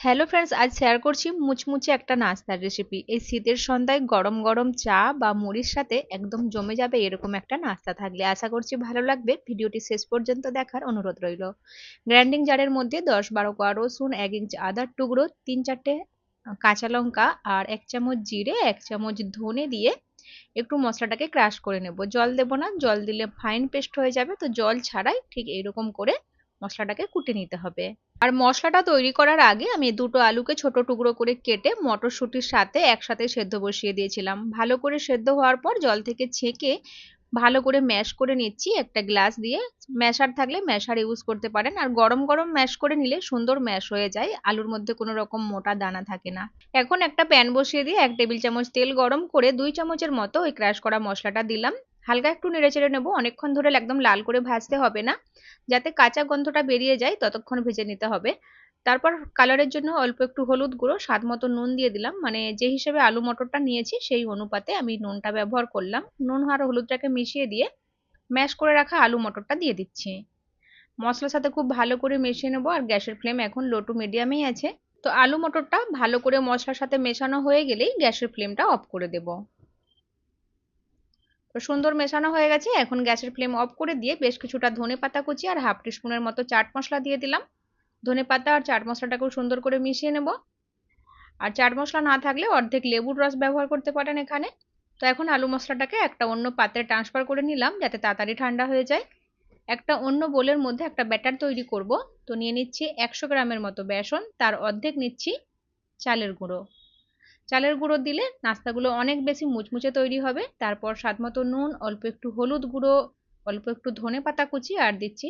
Hello friends আজ share করছি মুচমুচে একটা নাস্তার রেসিপি এই শীতের সন্ধ্যায় গরম গরম চা বা মুড়ির সাথে একদম জমে যাবে এরকম একটা নাস্তা থাকলে। আশা করছি ভালো লাগবে। ভিডিওটি শেষ পর্যন্ত দেখার অনুরোধ রইল। গ্রাইন্ডিং জারের মধ্যে দশ বারো কোয়া রসুন, এক ইঞ্চ আদার টুকরো, তিন চারটে কাঁচা লঙ্কা আর এক চামচ জিরে, এক চামচ ধনে দিয়ে একটু মশলাটাকে ক্রাশ করে নেব। জল দেব না, জল দিলে ফাইন পেস্ট হয়ে যাবে। তো জল ছাড়াই ঠিক এইরকম করে মশলাটাকে কুটে নিতে হবে। আর মশলাটা তৈরি করার আগে আমি দুটো আলুকে ছোট টুকরো করে কেটে মটরশুঁটির সাথে একসাথে সেদ্ধ বসিয়ে দিয়েছিলাম। ভালো করে সেদ্ধ হওয়ার পর জল থেকে ছেঁকে ভালো করে ম্যাশ করে নিচ্ছি একটা গ্লাস দিয়ে। ম্যাশার থাকলে ম্যাশার ইউজ করতে পারেন। আর গরম গরম ম্যাশ করে নিলে সুন্দর ম্যাশ হয়ে যায়। আলুর মধ্যে কোনো রকম মোটা দানা থাকে না। এখন একটা প্যান বসিয়ে দিয়ে এক টেবিল চামচ তেল গরম করে দুই চামচের মতো ওই ক্র্যাশ করা মশলাটা দিলাম। হালকা একটু নেড়ে চেড়ে নেব, অনেকক্ষণ ধরে একদম লাল করে ভাজতে হবে না, যাতে কাঁচা গন্ধটা বেরিয়ে যায় ততক্ষণ ভেজে নিতে হবে। তারপর কালারের জন্য অল্প একটু হলুদ গুঁড়ো, স্বাদ মতো নুন দিয়ে দিলাম মানে যে হিসেবে আলু মটরটা নিয়েছি সেই অনুপাতে আমি নুনটা ব্যবহার করলাম। নুন আর হলুদটাকে মিশিয়ে দিয়ে ম্যাশ করে রাখা আলু মটরটা দিয়ে দিচ্ছি। মশলার সাথে খুব ভালো করে মিশিয়ে নেব, আর গ্যাসের ফ্লেম এখন লো টু মিডিয়ামেই আছে। তো আলু মটরটা ভালো করে মশলার সাথে মেশানো হয়ে গেলেই গ্যাসের ফ্লেমটা অফ করে দেবো। তো সুন্দর মেশানো হয়ে গেছে। এখন গ্যাসের ফ্লেম অফ করে দিয়ে বেশ কিছুটা ধনে পাতা কুচি আর হাফ টিস্পুনের মতো চাট মশলা দিয়ে দিলাম। ধনে পাতা আর চাট মশলাটাকেও সুন্দর করে মিশিয়ে নেব। আর চাট মশলা না থাকলে অর্ধেক লেবুর রস ব্যবহার করতে পারেন এখানে। তো এখন আলু মশলাটাকে একটা অন্য পাত্রে ট্রান্সফার করে নিলাম যাতে তাড়াতাড়ি ঠান্ডা হয়ে যায়। একটা অন্য বোলের মধ্যে একটা ব্যাটার তৈরি করব। তো নিয়ে নিচ্ছি একশো গ্রামের মতো বেসন। তার অর্ধেক নিচ্ছি চালের গুঁড়ো। চালের গুঁড়ো দিলে নাস্তাগুলো অনেক বেশি মুচমুচে তৈরি হবে। তারপর স্বাদ মতো নুন, অল্প একটু হলুদ গুঁড়ো, অল্প একটু ধনে পাতা কুচি আর দিচ্ছি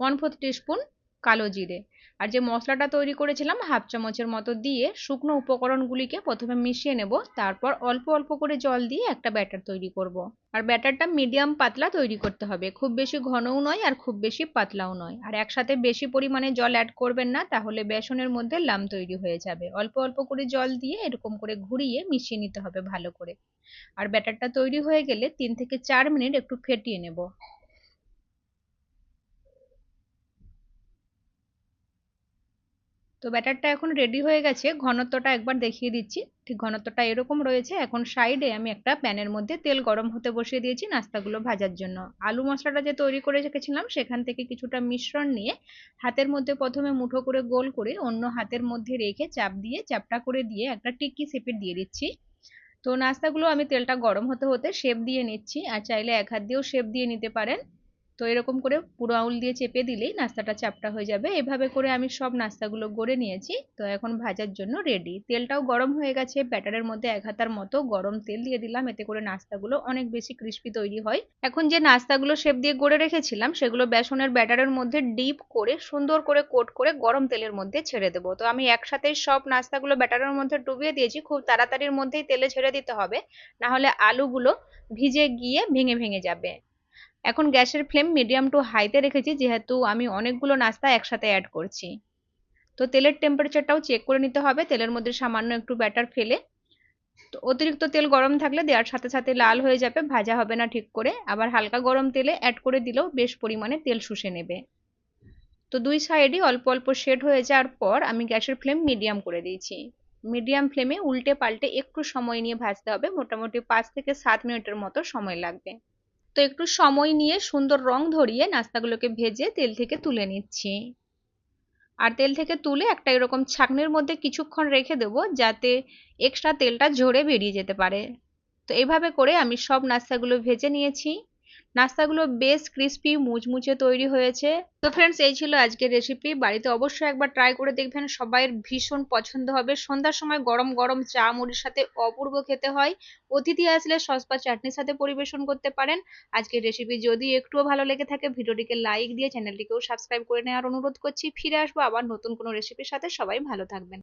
ওয়ান ফোর্থ টিস্পুন কালো জিরে। আর যে মশলাটা তৈরি করেছিলাম, হাফ চামচের মতো দিয়ে শুকনো উপকরণগুলিকে প্রথমে মিশিয়ে নেব, তারপর অল্প অল্প করে জল দিয়ে একটা ব্যাটার তৈরি করব। আর ব্যাটারটা মিডিয়াম পাতলা তৈরি করতে হবে, খুব বেশি ঘনও নয় আর খুব বেশি পাতলাও নয়। আর একসাথে বেশি পরিমাণে জল অ্যাড করবেন না, তাহলে বেসনের মধ্যে লাম তৈরি হয়ে যাবে। অল্প অল্প করে জল দিয়ে এরকম করে ঘুরিয়ে মিশিয়ে নিতে হবে ভালো করে। আর ব্যাটারটা তৈরি হয়ে গেলে তিন থেকে চার মিনিট একটু ফেটিয়ে নেব। তো ব্যাটারটা এখন রেডি হয়ে গেছে। ঘনত্বটা একবার দেখিয়ে দিচ্ছি। ঠিক ঘনত্বটা এরকম রয়েছে। এখন সাইডে আমি একটা প্যানের মধ্যে তেল গরম হতে বসিয়ে দিয়েছি নাস্তাগুলো ভাজার জন্য। আলু মশলাটা যে তৈরি করে রেখেছিলাম, সেখান থেকে কিছুটা মিশ্রণ নিয়ে হাতের মধ্যে প্রথমে মুঠো করে গোল করে অন্য হাতের মধ্যে রেখে চাপ দিয়ে, চাপটা করে দিয়ে একটা টিক্কি সেপে দিয়ে দিচ্ছি। তো নাস্তাগুলো আমি তেলটা গরম হতে হতে শেপ দিয়ে নিচ্ছি। আর চাইলে এক হাত দিয়েও শেপ দিয়ে নিতে পারেন। তো এরকম করে পুরো আউল দিয়ে চেপে দিলেই নাস্তাটা চাপটা হয়ে যাবে। এভাবে করে আমি সব নাস্তাগুলো গড়ে নিয়েছি। তো এখন ভাজার জন্য রেডি তেলটাও গরম হয়ে গেছে। ব্যাটারের মধ্যে এক হাতার মতো গরম তেল দিয়ে দিলাম। এতে করে নাস্তাগুলো অনেক বেশি ক্রিস্পি তৈরি হয়। এখন যে নাস্তাগুলো শেপ দিয়ে গড়ে রেখেছিলাম, সেগুলো বেসনের ব্যাটারের মধ্যে ডিপ করে সুন্দর করে কোট করে গরম তেলের মধ্যে ছেড়ে দেবো। তো আমি একসাথে সব নাস্তাগুলো ব্যাটারের মধ্যে ডুবিয়ে দিয়েছি। খুব তাড়াতাড়ির মধ্যেই তেলে ছেড়ে দিতে হবে। না হলে আলুগুলো ভিজে গিয়ে ভেঙে ভেঙে যাবে। এখন গ্যাসের ফ্লেম মিডিয়াম টু হাইতে রেখেছি, যেহেতু আমি অনেকগুলো নাস্তা একসাথে অ্যাড করছি। তো তেলের টেম্পারেচারটাও চেক করে নিতে হবে, তেলের মধ্যে সামান্য একটু ব্যাটার ফেলে। তো অতিরিক্ত তেল গরম থাকলে দেওয়ার সাথে সাথে লাল হয়ে যাবে, ভাজা হবে না ঠিক করে। আবার হালকা গরম তেলে অ্যাড করে দিলেও বেশ পরিমাণে তেল শুষে নেবে। তো দুই সাইডই অল্প অল্প শেড হয়ে যাওয়ার পর আমি গ্যাসের ফ্লেম মিডিয়াম করে দিয়েছি। মিডিয়াম ফ্লেমে উল্টে পাল্টে একটু সময় নিয়ে ভাজতে হবে, মোটামুটি পাঁচ থেকে সাত মিনিটের মতো সময় লাগবে। তো একটু সময় নিয়ে সুন্দর রং ধরিয়ে নাস্তাগুলোকে ভেজে তেল থেকে তুলে নিচ্ছি। আর তেল থেকে তুলে একটা এরকম ছাকনির মধ্যে কিছুক্ষণ রেখে দেবো যাতে এক্সট্রা তেলটা ঝরে বেরিয়ে যেতে পারে। তো এইভাবে করে আমি সব নাস্তাগুলো ভেজে নিয়েছি। নাস্তাগুলো বেশ ক্রিস্পি মুচমুচে তৈরি হয়েছে। তো ফ্রেন্ডস এই ছিল আজকের রেসিপি বাড়িতে অবশ্যই একবার ট্রাই করে দেখবেন সবাই ভীষণ পছন্দ হবে। সন্ধ্যার সময় গরম গরম চা মুড়ির সাথে অপূর্ব খেতে হয়। অতিথি আসলে সস বা চাটনির সাথে পরিবেশন করতে পারেন। আজকের রেসিপি যদি একটুও ভালো লেগে থাকে, ভিডিওটিকে লাইক দিয়ে চ্যানেলটিকেও সাবস্ক্রাইব করে নেওয়ার অনুরোধ করছি। ফিরে আসব আবার নতুন কোনো রেসিপির সাথে। সবাই ভালো থাকবেন।